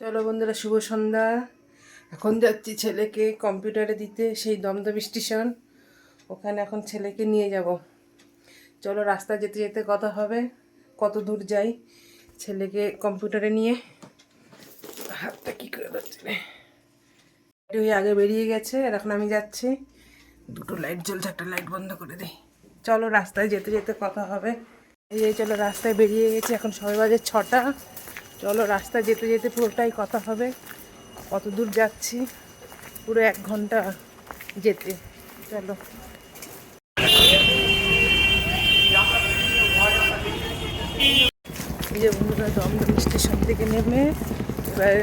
চলো বন্ধুরা, শুভ সন্ধ্যা। এখন যাচ্ছি ছেলেকে কম্পিউটারে দিতে, সেই দমদম স্টেশন। ওখানে এখন ছেলেকে নিয়ে যাব। চলো রাস্তা যেতে যেতে কথা হবে, কত দূর যাই ছেলেকে কম্পিউটারে নিয়ে। হাতটা কী করে রে? হয়ে আগে বেরিয়ে গেছে, আর এখন আমি যাচ্ছি। দুটো লাইট জ্বলছে, একটা লাইট বন্ধ করে দিই। চলো রাস্তায় যেতে যেতে কথা হবে। এই চলো রাস্তায় বেরিয়ে গেছে, এখন ছয় বাজে ছটা। চলো, রাস্তায় যেতে যেতে পুরোটাই কথা হবে। কত দূর যাচ্ছি, পুরো এক ঘণ্টা যেতে। চলো। এই যে বন্ধুরা, দমদম স্টেশন থেকে নেমে, এবার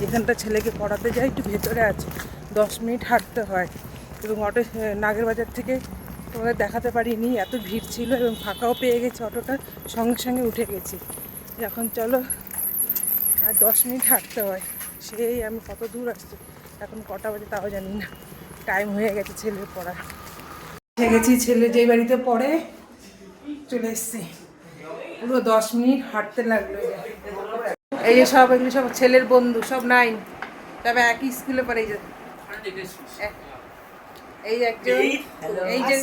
যেখানটা ছেলেকে পড়াতে যাই, একটু ভেতরে আছে। দশ মিনিট হাঁটতে হয়। এবং অটো নাগের বাজার থেকে তোমাদের দেখাতে পারিনি, এত ভিড় ছিল এবং ফাঁকাও পেয়ে গেছে অটোটা, সঙ্গে সঙ্গে উঠে গেছি। এখন চলো আর দশ মিনিট হাঁটতে হয়। সেই আমি কত দূর আসছি এখন কটা বাজে তাও জানি না। টাইম হয়ে গেছে ছেলের পড়া এসে গেছি ছেলে যেই বাড়িতে পড়ে চলে এসছি। পুরো দশ মিনিট হাঁটতে লাগল এই যে সব এগুলো সব ছেলের বন্ধু সব নাইন তবে একই স্কুলে পড়ে এই যে। এই একজন এই যে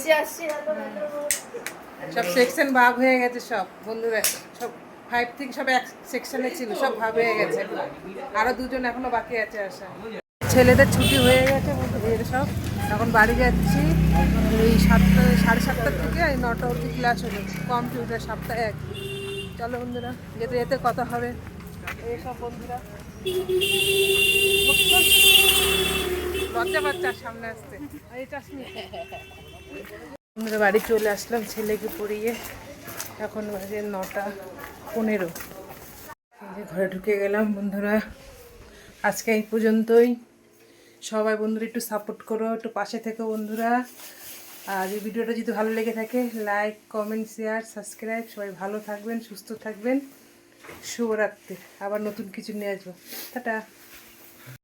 সব সেকশন ভাগ হয়ে গেছে সব বন্ধুরা সব ফাইভ থেকে সব এক সেকশনে ছিল, সব ভাগ হয়ে গেছে। আরও দুজন এখনও বাকি আছে আসা ছেলেদের ছুটি হয়ে গেছে বন্ধুদের সব। এখন বাড়ি যাচ্ছি, এই সাতটা, সাড়ে সাতটার থেকে এই নটা অবধি ক্লাস হবে কম্পিউটার সপ্তাহে এক। চলো বন্ধুরা, যেতে যেতে কথা হবে। এই সব বন্ধুরা। পাচ্ছে আর সামনে আসতে। এই চাষনি আমরা বাড়ি চলে আসলাম ছেলেকে পড়িয়ে। এখন বাজে নটা। পনেরো। যে ঘরে ঢুকে গেলাম বন্ধুরা। আজকে এই পর্যন্তই। সবাই বন্ধুরা একটু সাপোর্ট করো, একটু পাশে থেকো বন্ধুরা। আর এই ভিডিওটা যদি ভালো লেগে থাকে লাইক কমেন্ট শেয়ার সাবস্ক্রাইব সবাই ভালো থাকবেন, সুস্থ থাকবেন। শুভরাত্রি। আবার নতুন কিছু নিয়ে আসব। টাটা।